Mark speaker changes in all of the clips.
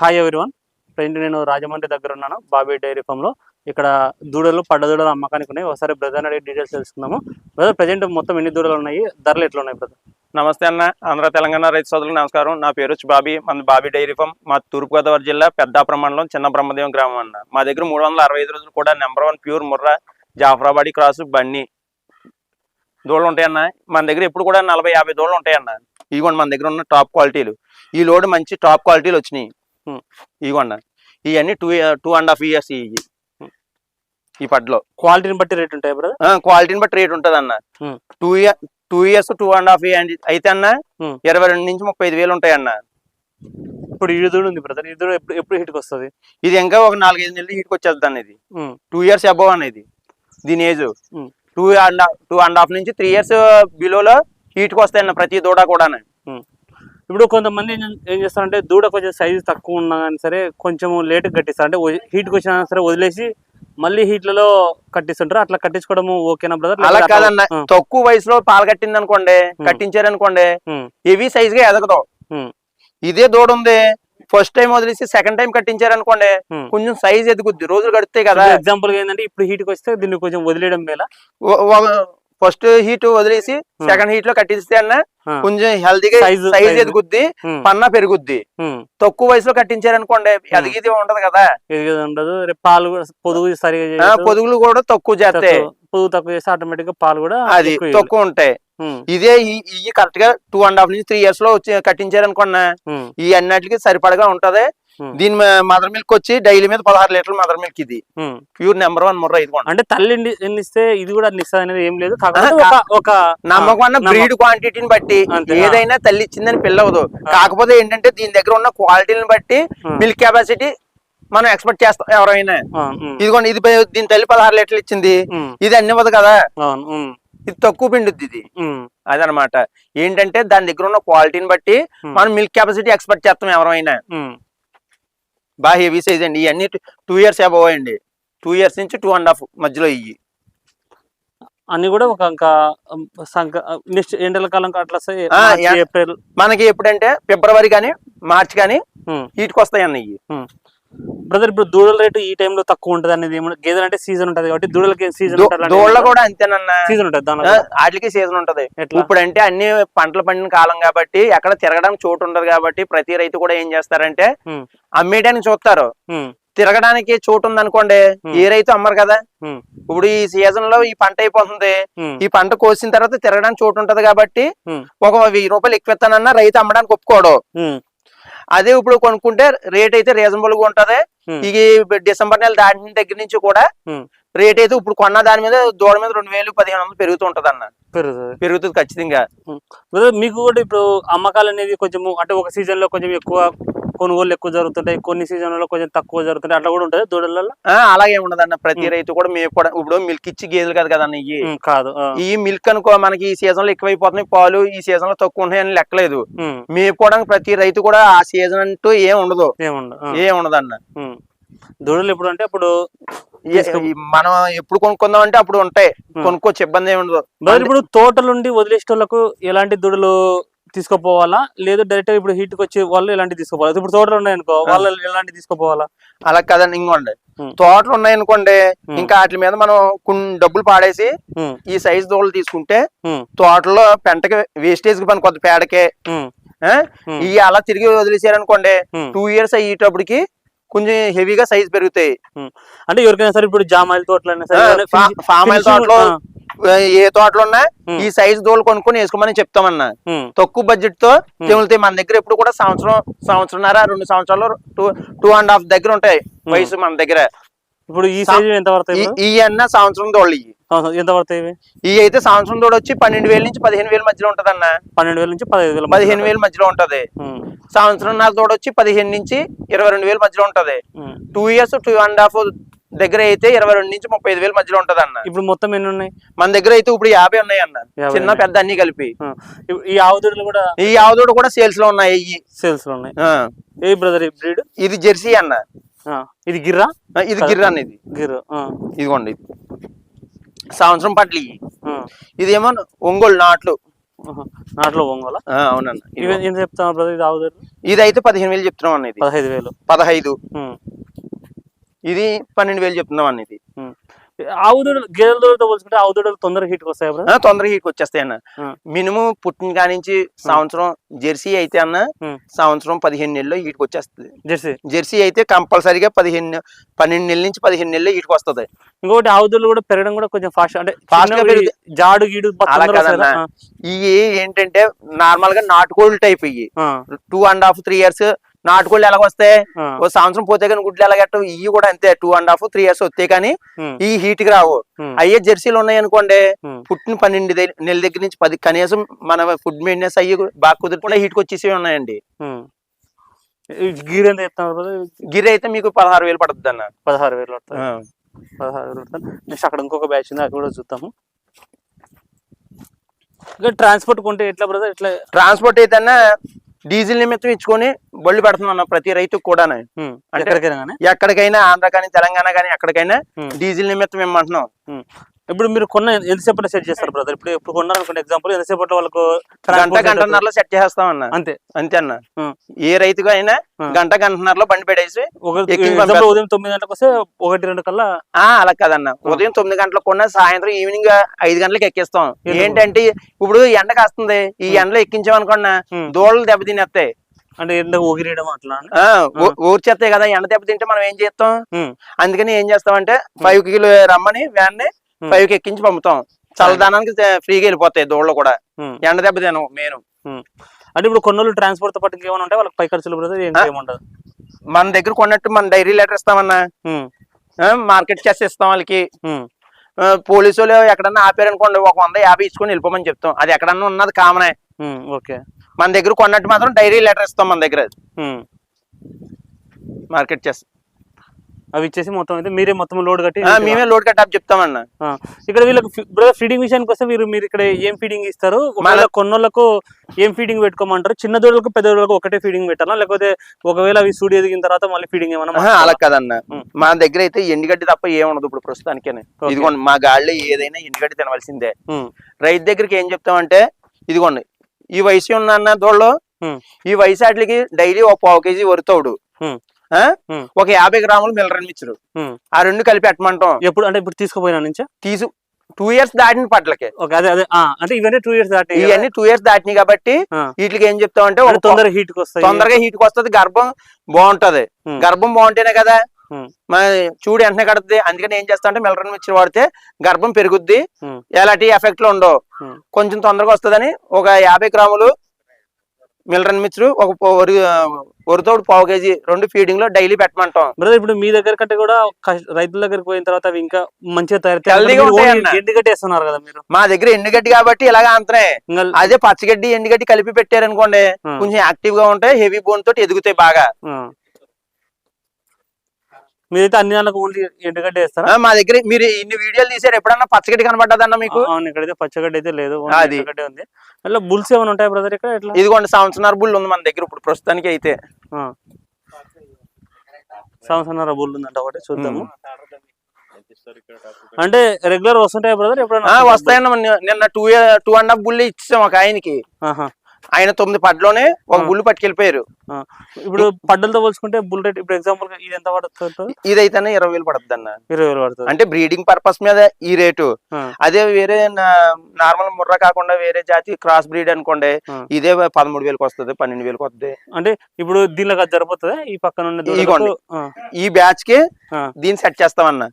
Speaker 1: Hi everyone friend నేను రాజమండ్రి దగ్గర ఉన్నాను బాబీ డైరీ ఫామ్లో ఇక్కడ దూడలు పడ్డ దూడలు అమ్మకానికి ఉన్నాయి. ఒకసారి బ్రదర్ అడిగి డీటెయిల్స్ తెలుసుకుందాము. బ్రదర్ ప్రజెంట్ మొత్తం ఎన్ని దూడలు ఉన్నాయి? ధరలు ఎట్లా ఉన్నాయి బ్రదర్
Speaker 2: నమస్తే అన్న. ఆంధ్ర తెలంగాణ రైతు సోదరులు నమస్కారం. నా పేరు వచ్చి బాబీ. మన బాబీ డైరీ ఫామ్. మా తూర్పుగోదావరి జిల్లా పెద్దాపురం మండలం చిన్న బ్రహ్మదేవం గ్రామం అన్న. మా దగ్గర మూడు వందల అరవై ఐదు రోజులు కూడా number one pure Murrah Jafarabadi cross Banni దూడలు ఉంటాయన్న మన దగ్గర ఎప్పుడు కూడా నలభై యాభై దూడలు ఉంటాయన్న ఇదిగోండి మన దగ్గర ఉన్న టాప్ క్వాలిటీలు ఈ లోడ్ మంచి టాప్ క్వాలిటీలు వచ్చినాయి. ఇదిగోండి ఇవన్నీ two two and half years ఇవి ఈ పడ్లో
Speaker 1: క్వాలిటీని బట్టి రేట్ ఉంటాయి బ్రదర్
Speaker 2: క్వాలిటీని బట్టి రేట్ ఉంటుంది అన్న. Two year two years two and half year అయితే అన్న. ఇరవై రెండు నుంచి ముప్పై ఐదు వేలు ఉంటాయి అన్న
Speaker 1: ఇప్పుడు ఈ దూడ ఉంది బ్రదర్ ఈ దూడ ఎప్పుడు ఎప్పుడు హిట్కి వస్తుంది?
Speaker 2: ఇది ఇంకా ఒక నాలుగైదు నెలలు హీట్కి వచ్చేది అన్న ఇది. టూ ఇయర్స్ అబవ్ అనేది దీని age. Two and two and half నుంచి త్రీ ఇయర్స్ బిలోలో హీట్కి వస్తాయి అన్న ప్రతి దూడ కూడా
Speaker 1: ఇప్పుడు కొంతమంది ఏం చేస్తారంటే దూడ కొంచెం సైజు తక్కువ ఉన్నా కానీ సరే కొంచెం లేట్ కట్టిస్తారు. అంటే హీట్కి వచ్చినా సరే వదిలేసి మళ్ళీ హీట్లలో కట్టిస్తుంటారు. అట్లా కట్టించుకోవడం ఓకేనా బ్రదర్
Speaker 2: అలా కాదన్న. తక్కువ వయసులో పాలు కట్టింది అనుకోండి కట్టించారు అనుకోండి హెవీ సైజ్గా ఎదగదు. ఇదే దూడ ఉంది ఫస్ట్ టైం వదిలేసి సెకండ్ టైం కట్టించారు అనుకోండి. కొంచెం సైజ్ ఎదుగుద్ది. రోజులు గడుస్తాయి కదా.
Speaker 1: ఎగ్జాంపుల్ ఏంటంటే ఇప్పుడు హీట్కి వస్తే దీన్ని కొంచెం వదిలేయడం మేల?
Speaker 2: ఫస్ట్ హీట్ వదిలేసి. సెకండ్ హీట్లో కట్టిస్తే అన్న
Speaker 1: Hmm.
Speaker 2: కొంచెం హెల్తీగా
Speaker 1: Size-
Speaker 2: సైజ్. ఎదుగుద్ది
Speaker 1: Hmm.
Speaker 2: పన్నా పెరుగుద్ది
Speaker 1: Hmm.
Speaker 2: తక్కువ వయసులో కట్టించారనుకోండి ఎదిగిది ఉండదు కదా
Speaker 1: ఉండదు పాలు పొదుగు సరిగా.
Speaker 2: పొదుగులు కూడా తక్కువ చేస్తాయి
Speaker 1: పొదుగు తక్కువ చేస్తే ఆటోమేటిక్గా పాలు కూడా
Speaker 2: అది. తక్కువ ఉంటాయి ఇదే ఈ- ఈ కరెక్ట్గా టూ అండ్ హాఫ్ నుంచి త్రీ ఇయర్స్లో వచ్చి కట్టించారనుకున్నా ఈ అన్నిటికి సరిపడగా ఉంటది దీని మదర్ మిల్క్ వచ్చి డైలీ మీద పదహారు లీటర్ల మదర్ మిల్క్ ఇది. ప్యూర్ నెంబర్ వన్ ముర్ర ఇది
Speaker 1: అంటే తల్లి ఎన్ని- ఎన్ని ఇస్తే ఇది కూడా అనేది ఏం లేదు. ఒక
Speaker 2: నమ్మకం. బ్రీడ్ క్వాంటిటీని బట్టి. ఏదైనా తల్లి ఇచ్చిందని పిల్లవదు కాకపోతే ఏంటంటే దీని దగ్గర ఉన్న క్వాలిటీని బట్టి మిల్క్ కెపాసిటీ మనం ఎక్స్పెక్ట్ చేస్తాం ఎవరైనా. ఇదిగోండి ఇది దీని తల్లి పదహారు లీటర్లు ఇచ్చింది. ఇది అన్ని ఇవ్వదు కదా. ఇది తక్కువ పిండుద్ది ఇది. అదనమాట. ఏంటంటే దాని దగ్గర ఉన్న క్వాలిటీని బట్టి. మనం మిల్క్ కెపాసిటీ ఎక్స్పెక్ట్ చేస్తాం ఎవరైనా. బాగా హెవీ సైజ్ అండి ఇవన్నీ టూ ఇయర్స్ అబవ్ అండి. టూ ఇయర్స్ నుంచి టూ అండ్ హాఫ్ మధ్యలో ఇవి
Speaker 1: అన్ని కూడా ఒక నెక్స్ట్ ఎండల కాలం అట్లా. ఏప్రిల్.
Speaker 2: మనకి ఎప్పుడంటే ఫిబ్రవరి కానీ మార్చ్ కానీ. హీట్కి వస్తాయి అన్న
Speaker 1: బ్రదర్ ఇప్పుడు దూడల రేటు ఈ time లో తక్కువ ఉంటది అనేది గేదెలు అంటే సీజన్ ఉంటది కాబట్టి దూడలకి సీజన్
Speaker 2: దోళ్ళ కూడా అంతేనన్నా.
Speaker 1: సీజన్ ఉంటది.
Speaker 2: వాటికి సీజన్ ఉంటది. ఇప్పుడు అంటే అన్ని పంటలు పండిన కాలం కాబట్టి ఎక్కడ తిరగడానికి చోటు ఉండదు కాబట్టి ప్రతి రైతు కూడా ఏం చేస్తారంటే అమ్మేయడానికి చూస్తారు. తిరగడానికి చోటు ఉంది అనుకోండి
Speaker 1: Hmm.
Speaker 2: ఏ రైతు అమ్మరు కదా? ఇప్పుడు ఈ సీజన్లో ఈ పంట అయిపోతుంది. ఈ పంట కోసిన తర్వాత తిరగడానికి చోటు ఉంటది కాబట్టి ఒక వెయ్యి రూపాయలు ఎక్కువ ఇస్తానన్నా రైతు అమ్మడానికి ఒప్పుకోడు. అదే ఇప్పుడు కొనుక్కుంటే రేట్ అయితే రీజనబుల్గా ఉంటది ఈ డిసెంబర్ నెల దాటిన దగ్గర నుంచి కూడా. రేట్ అయితే ఇప్పుడు కొన్న దాని మీద దూడ మీద రెండు వేలు పదిహేను వందలు పెరుగుతూ ఉంటది అన్న
Speaker 1: పెరుగుతుంది.
Speaker 2: పెరుగుతుంది ఖచ్చితంగా.
Speaker 1: మీకు కూడా ఇప్పుడు అమ్మకాలు అనేది కొంచెం అంటే ఒక సీజన్లో కొంచెం ఎక్కువ కొనుగోలు ఎక్కువ జరుగుతుంటాయి కొన్ని సీజన్లలో కొంచెం తక్కువ జరుగుతుంటాయి అట్లా కూడా ఉంటుంది దూడలలో
Speaker 2: ఆ, అలాగే ఉండదన్న. ప్రతి
Speaker 1: ఉమ్.
Speaker 2: రైతు కూడా మేము కూడా ఇప్పుడు మిల్క్ ఇచ్చి గేదెలు కదా కదన్న ఇవి
Speaker 1: కాదు
Speaker 2: ఈ మిల్క్ అనుకో మనకి ఈ సీజన్లో ఎక్కువైపోతున్నాయి పాలు ఈ సీజన్లో తక్కువ ఉన్నాయని లెక్కలేదు. మేపుకోవడానికి ప్రతి రైతు కూడా ఆ సీజన్ అంటూ ఏం ఉండదు. ఏం ఉండదన్న.
Speaker 1: ఉమ్. దూడలు ఎప్పుడు అంటే
Speaker 2: ఈ మనం ఎప్పుడు కొనుక్కుందాం అంటే అప్పుడు ఉంటాయి. కొనుక్కోవచ్చు ఇబ్బంది ఏమి ఉండదు.
Speaker 1: ఇప్పుడు తోటలుండి వదిలేసేటోళ్ళకు ఎలాంటి దూడలు తీసుకుపోవాలా? లేదు డైరెక్ట్ ఇప్పుడు హీట్ వచ్చి వాళ్ళు ఎలాంటి తీసుకోపోవాలి. ఇప్పుడు తోటలు ఉన్నాయి అనుకో వాళ్ళు ఎలాంటి తీసుకోపోవాలా?
Speaker 2: అలా కదండి ఇంకోండి. తోటలు ఉన్నాయనుకోండి. ఇంకా వాటి మీద మనం కొన్ని డబ్బులు పాడేసి ఈ సైజ్ దూడలు తీసుకుంటే తోటలో పెంటకి వేస్టేజ్కి పని కొద్ది పేడకే. ఇవి అలా తిరిగి వదిలేసారనుకోండి. టూ ఇయర్స్ అయ్యేటప్పటికి కొంచెం హెవీగా సైజ్ పెరుగుతాయి.
Speaker 1: అంటే ఎవరికైనా సరే ఇప్పుడు జామాయిల తోటలు
Speaker 2: ఫామ్ ఆయిల్ తోటలో ఏ తోటలు ఉన్నా. ఈ సైజ్ దోలు కొనుక్కొని వేసుకోమని చెప్తామన్నా. తక్కువ బడ్జెట్తో తెములుతాయి మన దగ్గర ఎప్పుడు కూడా సంవత్సరం సంవత్సరంన్నర రెండు సంవత్సరాలు టూ టూ అండ్ హాఫ్ దగ్గర ఉంటాయి వయసు మన దగ్గర.
Speaker 1: ఇప్పుడు ఈ సైజ్ ఎంత పడతాయి
Speaker 2: ఈ- అన్న సంవత్సరం దోళ్ళు ఇవి
Speaker 1: ఎంత పడతాయి ఇవి?
Speaker 2: ఈ అయితే సంవత్సరం దోడు వచ్చి పన్నెండు వేల నుంచి పదిహేను వేల మధ్యలో ఉంటది అన్న
Speaker 1: పన్నెండు వేల నుంచి పదిహేను వేల
Speaker 2: పదిహేను వేల మధ్యలో ఉంటది. సంవత్సరం నాలుగు దోడు వచ్చి పదిహేను నుంచి ఇరవై రెండు వేల మధ్యలో ఉంటది. Two years two and half దగ్గర అయితే ఇరవై రెండు నుంచి ముప్పై ఐదు వేల మధ్యలో ఉంటది అన్న
Speaker 1: ఇప్పుడు మొత్తం ఎన్ని ఉన్నాయి?
Speaker 2: మన దగ్గర అయితే ఇప్పుడు యాభై ఉన్నాయి అన్న చిన్న. పెద్ద అన్ని కలిపి.
Speaker 1: ఈ ఆవుదూడలు కూడా
Speaker 2: ఈ ఆవుదోడు కూడా సేల్స్లో ఉన్నాయి.
Speaker 1: సేల్స్లో ఉన్నాయి. ఏ బ్రదర్ బ్రీడ్?
Speaker 2: ఇది జెర్సీ అన్న.
Speaker 1: ఇది గిర్రా?
Speaker 2: ఇది గిర్రాన్ ఇది.
Speaker 1: గిర్ర
Speaker 2: ఇదిగోండి. ఇది. సంవత్సరం పట్ల ఇదేమో ఒంగోలు నాట్లు.
Speaker 1: నాట్లో ఒంగోల?
Speaker 2: అవునన్న.
Speaker 1: ఎంత చెప్తాను బ్రదర్ ఇది
Speaker 2: ఇది అయితే పదిహేను వేలు చెప్తున్నాం అన్న ఇది.
Speaker 1: పదహైదు వేలు.
Speaker 2: పదహైదు. ఇది పన్నెండు వేలు చెప్తున్నాం అన్న ఇది.
Speaker 1: ఆవు దూడలు గేదెల దూడలతో పోల్చుకుంటే ఆవు దూడలు తొందరగా హీట్కి వస్తాయి
Speaker 2: తొందరగా హీట్కి వచ్చేస్తాయి అన్న. మినిమం పుట్టిన కానించి సంవత్సరం జెర్సీ అయితే అన్న. సంవత్సరం పదిహేను నెలల్లో హీట్కి వచ్చేస్తుంది
Speaker 1: జెర్సీ
Speaker 2: జెర్సీ అయితే కంపల్సరీగా పదిహేను పన్నెండు నెలల నుంచి పదిహేను నెలలు హీట్కి వస్తుంది
Speaker 1: ఇంకొకటి ఆవు దూడలు కూడా పెరగడం కూడా కొంచెం ఫాస్ట్ అంటే
Speaker 2: పెరుగుతాయి.
Speaker 1: జాడు గీడు
Speaker 2: అలా కాదన్న. ఇవి ఏంటంటే నార్మల్గా నాటుకోళ్ళు టైప్ ఇవి two and half three years నాటుకోళ్ళు ఎలాగ వస్తాయి
Speaker 1: ఆ,
Speaker 2: ఓ సంవత్సరం పోతే కానీ గుడ్లు ఎలాగట్టవు ఇవి కూడా అంతే two and half three years వస్తాయి కానీ ఈ హీట్కి రావు. అయ్యే జెర్సీలు ఉన్నాయి అనుకోండి. పుట్టిన పన్నెండు నెలల దగ్గర నుంచి పది కనీసం మన ఫుడ్ మెయింటెనెన్స్ అయ్యి బాగా కుదురకుండా హీట్కి వచ్చేసి ఉన్నాయండి.
Speaker 1: గీర్
Speaker 2: గిరి అయితే మీకు పదహారు వేలు పడుతుంది అన్న.
Speaker 1: పదహారు వేలు పదహారు వేలు పడుతుంది నెక్స్ట్ అక్కడ ఇంకొక బ్యాచ్ ఉంది అక్కడ కూడా చూద్దాము. ఇంకా ట్రాన్స్పోర్ట్ కొంటే ఎట్లా బ్రదర్ ఎట్లా?
Speaker 2: ట్రాన్స్పోర్ట్ అయితే డీజిల్ నిమిత్తం ఇచ్చుకొని బళ్ళు పెడుతున్నాం అన్న ప్రతి రైతుకు కూడా
Speaker 1: ఎక్కడికైనా కానీ
Speaker 2: ఎక్కడికైనా ఆంధ్ర కానీ తెలంగాణ కానీ ఎక్కడికైనా. డీజిల్ నిమిత్తం ఇమ్మంటున్నాం.
Speaker 1: ఇప్పుడు మీరు కొన్న ఎంతసేపట్లో సెట్ చేస్తారు బ్రదర్ ఇప్పుడు ఇప్పుడు కొన్నారనుకోండి ఎగ్జాంపుల్ ఎంతసేపట్లో వాళ్ళకు
Speaker 2: గంట గంటన్నరలో సెట్ చేస్తాం అన్న?
Speaker 1: అంతే
Speaker 2: అంతే అన్న. ఏ రైతుకు అయినా. గంట గంటన్నరలో బండి పెట్టేసి.
Speaker 1: ఉదయం తొమ్మిది గంటలకు వస్తే ఒకటి రెండు కల్లా
Speaker 2: ఆ అలా కాదన్న ఉదయం తొమ్మిది గంటలకు కొన్న సాయంత్రం ఈవినింగ్ ఐదు గంటలకు ఎక్కిస్తాం? ఏంటంటే ఇప్పుడు ఎండ కాస్తుంది ఈ ఎండలో ఎక్కించామనుకున్నా. దోళలు దెబ్బతినేస్తాయి
Speaker 1: అంటే ఎండ ఊగిరేయడం అట్లా
Speaker 2: ఊర్చేస్తాయి కదా ఎండ దెబ్బతింటే మనం ఏం చేస్తాం అందుకని ఏం చేస్తామంటే ఫైవ్ కిలో రమ్మని వ్యాన్ని
Speaker 1: ఉమ్.
Speaker 2: ఫైవ్కి ఎక్కించి పంపుతాం. చల్లదానానికి ఫ్రీగా వెళ్ళిపోతాయి దోళ్ళు కూడా.
Speaker 1: ఉమ్,
Speaker 2: ఎండ దెబ్బ తినవు మెయిన్.
Speaker 1: ఉమ్. అంటే ఇప్పుడు కొన్నోళ్ళు ట్రాన్స్పోర్ట్తో పాటు ఇంకేమైనా ఉంటాయి వాళ్ళకి పై ఖర్చులు బ్రదర్ ఏం
Speaker 2: ఆ.
Speaker 1: ఏముండదు?
Speaker 2: మన దగ్గర కొన్నట్టు మన డైరీ లెటర్ ఇస్తామన్నా. మార్కెట్ చేసి ఇస్తాం వాళ్ళకి. పోలీసు వాళ్ళు ఎక్కడన్నా ఆపారనుకోండి ఒక వంద యాభై ఇచ్చుకొని వెళ్ళిపోమని చెప్తాం. అది ఎక్కడన్నా ఉన్నది కామనే.
Speaker 1: ఓకే
Speaker 2: మన దగ్గర కొన్నట్టు మాత్రం డైరీ లెటర్ ఇస్తాం మన దగ్గర. మార్కెట్ చేస్తాం.
Speaker 1: అవి ఇచ్చేసి మొత్తం అయితే మీరే మొత్తం లోడ్ కట్టి
Speaker 2: మేమే లోడ్ కట్టాప్ చెప్తామన్న.
Speaker 1: ఆ, ఇక్కడ వీళ్ళకి బ్రదర్ ఫీడింగ్ విషయానికి వస్తే మీరు మీరు ఇక్కడ ఏం ఫీడింగ్ ఇస్తారు? ఒకవేళ కొన్నోళ్ళకు ఏం ఫీడింగ్ పెట్టుకోమంటారు? చిన్న దూడలకు పెద్ద దూడలకు ఒకటే ఫీడింగ్ పెట్టాలా? లేకపోతే ఒకవేళ అవి సూడి ఎదిగిన తర్వాత మళ్ళీ ఫీడింగ్ ఏమైనా
Speaker 2: ఆహా, అలా కాదన్న. మా దగ్గర అయితే ఎండుగడ్డి తప్ప ఏముండదు ఇప్పుడు ప్రస్తుతానికే ఇదిగోండి మా గాడిలో ఏదైనా ఎండుగడ్డి తినవలసిందే. రైతు దగ్గరికి ఏం చెప్తామంటే ఇదిగోండి ఈ వయసు ఉన్న అన్న ఈ వయసు వాటికి డైలీ ఒక పావు కేజీ వరుతోడు. ఒక యాభై గ్రాములు మిల్లరన్ మిచ్చరు. ఆ రెండు కలిపి పెట్టమంటాం
Speaker 1: ఎప్పుడు అంటే ఇప్పుడు తీసుకుపోయినా నుంచి?
Speaker 2: తీసు టూ ఇయర్స్ దాటిన పట్లకి.
Speaker 1: అదే అంటే ఇవన్నీ టూ ఇయర్స్ దాటి
Speaker 2: ఇవన్నీ టూ ఇయర్స్ దాటినాయి కాబట్టి. వీటికి ఏం ఒక
Speaker 1: అంటే తొందరగా హీట్కి వస్తాయి
Speaker 2: తొందరగా హీట్కి వస్తుంది గర్భం బాగుంటది. గర్భం బాగుంటేనే కదా చూడు వెంటనే కడుతుంది అందుకని ఏం చేస్తా అంటే మిల్లరన్ మిక్చర్ వాడితే గర్భం పెరుగుద్ది. ఎలాంటి ఎఫెక్ట్లు ఉండవు. కొంచెం తొందరగా వస్తుందని ఒక యాభై గ్రాములు మిల్లరన్ మిక్చర్ ఒక వరితోడు పావు కేజీ రెండు ఫీడింగ్లో డైలీ పెట్టమంటాం
Speaker 1: బ్రదర్ ఇప్పుడు మీ దగ్గర కంటే కూడా రైతుల దగ్గరికి పోయిన తర్వాత అవి ఇంకా మంచిగా తయారు
Speaker 2: Healthy గా ఉంటాయన్న.
Speaker 1: ఎండు కట్టేస్తున్నారు కదా మీరు
Speaker 2: మా దగ్గర ఎండుగడ్డి కాబట్టి ఇలాగ అంతనే అదే పచ్చగడ్డి ఎండుగడ్డి కలిపి పెట్టారనుకోండి. కొంచెం యాక్టివ్గా ఉంటాయి హెవీ బోన్ తోటి ఎదుగుతాయి బాగా.
Speaker 1: మీరైతే అన్ని దానికి ఓన్లీ ఎండుగడ్డ వేస్తారా?
Speaker 2: మా దగ్గర మీరు ఇన్ని వీడియోలు తీసారు ఎప్పుడన్నా పచ్చగడ్డి కనబడ్డదన్న మీకు?
Speaker 1: అవును ఇక్కడైతే పచ్చగడ్డ అయితే లేదు
Speaker 2: అది.
Speaker 1: ఉంది. అట్లా బుల్స్ ఏమైనా ఉంటాయి బ్రదర్ ఇక్కడ? ఎట్లా?
Speaker 2: ఇదిగోండి సంవత్సరాల బుల్ ఉంది మన దగ్గర ఇప్పుడు ప్రస్తుతానికి అయితే.
Speaker 1: ఆ. సంవత్సరాల బుల్ ఉందంట ఒకటి చూద్దాము. అంటే రెగ్యులర్ వస్తుంటాయి బ్రదర్ ఎప్పుడైనా?
Speaker 2: వస్తాయన్న నిన్న- two two and half bull ఇచ్చాం ఒక ఆయనకి.
Speaker 1: ఆహా.
Speaker 2: ఆయన తొమ్మిది పడ్లోనే ఒక
Speaker 1: ఆ.
Speaker 2: బుల్ పట్టుకెళ్ళిపోయారు.
Speaker 1: ఇప్పుడు పడ్డలతో పోల్చుకుంటే బుల్ రేట్ ఇప్పుడు ఎగ్జాంపుల్ ఇది ఎంత పడుతుంది
Speaker 2: ఇదైతేనే ఇరవై వేలు పడుతుంది అన్న
Speaker 1: ఇరవై వేలు పడుతుంది.
Speaker 2: అంటే బ్రీడింగ్ పర్పస్ మీద ఈ రేటు. అదే వేరే నార్మల్ ముర్ర కాకుండా వేరే జాతి క్రాస్ బ్రీడ్ అనుకోండి. ఇదే పదమూడు వేలకు వస్తుంది పన్నెండు వేలకు వస్తుంది
Speaker 1: అంటే ఇప్పుడు దీనిలో అది జరుగుతుంది ఈ పక్కన
Speaker 2: ఈ
Speaker 1: బ్యాచ్కి
Speaker 2: దీన్ని సెట్ చేస్తామన్న.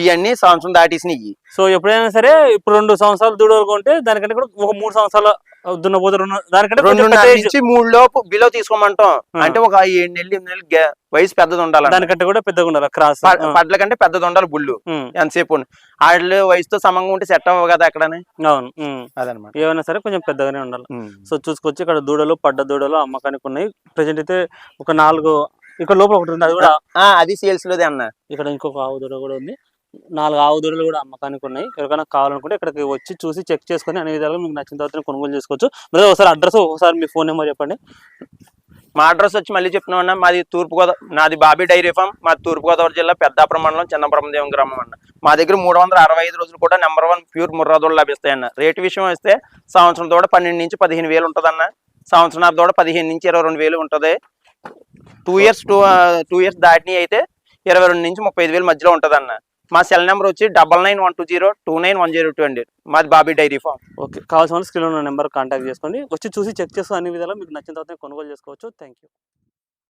Speaker 2: ఇవన్నీ సంవత్సరం దాటేసినాయి.
Speaker 1: సో ఎప్పుడైనా సరే ఇప్పుడు రెండు సంవత్సరాలు దూడలు కొంటే దానికంటే కూడా ఒక మూడు సంవత్సరాల దున్నపోతే రెండు దానికంటే.
Speaker 2: నుంచి మూడు లోపు బిలో తీసుకోమంటాం. అంటే ఒక ఏడు నెలలు ఎనిమిది నెలలు వయసు పెద్దది ఉండాలి
Speaker 1: దానికంటే కూడా పెద్దగా ఉండాలి క్రాస్.
Speaker 2: పడ్ల కంటే పెద్దది ఉండాలి బుల్లు. ఎంతసేపు వాళ్ళు వయసుతో సమంగా ఉంటే సెట్ అవ్వవు కదా అక్కడనే
Speaker 1: అవును.
Speaker 2: అదనమాట.
Speaker 1: ఏమైనా సరే కొంచెం పెద్దగానే ఉండాలి. సో చూసుకోవచ్చు ఇక్కడ దూడలు పడ్డ దూడలు అమ్మకానికి ఉన్నాయి. ప్రజెంట్ అయితే ఒక నాలుగు ఇక్కడ లోపల ఒకటి ఉంది అది కూడా
Speaker 2: అది సేల్స్ లోదే అన్న.
Speaker 1: ఇక్కడ ఇంకొక ఆవు దూడ కూడా ఉంది. నాలుగు ఆవు దూడలు కూడా అమ్మకానికి ఉన్నాయి. ఎవరికైనా కావాలనుకుంటే ఇక్కడికి వచ్చి చూసి చెక్ చేసుకొని అన్ని విధాలుగా మీకు నచ్చిన తర్వాత కొనుగోలు చేసుకోవచ్చు. మరి ఒకసారి అడ్రస్ ఒకసారి మీ ఫోన్ నెంబర్ చెప్పండి.
Speaker 2: మా అడ్రస్ వచ్చి మళ్ళీ చెప్తున్నాం అన్న. మాది తూర్పుగోదావరి నాది బాబీ డైరీ ఫామ్. మా తూర్పుగోదావరి జిల్లా పెద్దాపురం మండలం చిన్నపురం దేవం గ్రామం అన్న. మా దగ్గర మూడు వందల అరవై ఐదు రోజులు కూడా నెంబర్ వన్ ప్యూర్ ముర్రాదోడు లభిస్తాయన్న రేటు విషయం వస్తే సంవత్సరం తోడ పన్నెండు నుంచి పదిహేను వేలు ఉంటుందన్న. సంవత్సరం తోడ పదిహేను నుంచి ఇరవై రెండు వేలు ఉంటుంది. Two years two two years దాటిని అయితే ఇరవై రెండు నుంచి ముప్పై ఐదు వేలు మధ్యలో ఉంటుందన్న. మా సెల్ నెంబర్ వచ్చి double nine one two zero two nine one zero two అండి. మాది బాబీ డైరీ ఫామ్.
Speaker 1: ఓకే. కావాల్సిన వాళ్ళు స్క్రీన్ ఉన్న నెంబర్ కాంటాక్ట్ చేసుకోండి వచ్చి చూసి చెక్ చేసుకో అన్ని విధాలు మీకు నచ్చిన తర్వాత కొనుగోలు చేసుకోవచ్చు. Thank you